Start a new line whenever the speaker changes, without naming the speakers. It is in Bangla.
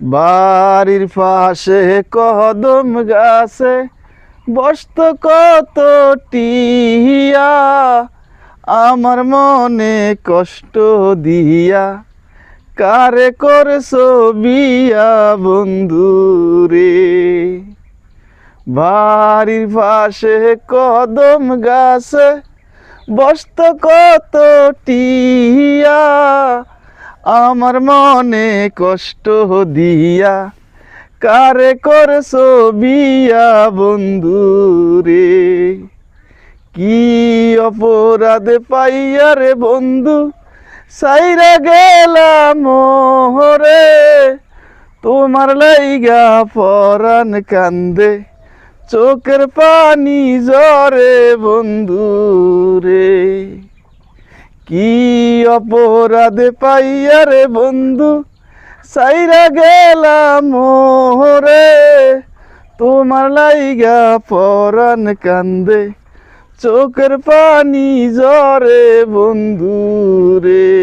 বাড়ির পাশে কদম গাছে বসত কত টিয়া আমার মনে কষ্ট দিয়া। কারে করছ বিয়া বন্ধু রে বাড়ির পাশে কদম গাছে বসত কত টিয়া আমার মনে কষ্ট দিয়া, কারে করছ বিয়া বন্ধু রে? কি অপরাধে পাইয়া রে বন্ধু? সাইরা গেলাম মোহরে, তোমার লাইগা পরাণ কান্দে, চোখের পানি জরে বন্ধু রে। কি অপরাধে পাইয়া রে বন্ধু, সাইরা গেলাম রে তোমার লাইগা পরাণ কান্দে, চোখের পানি জরে বন্ধু রে।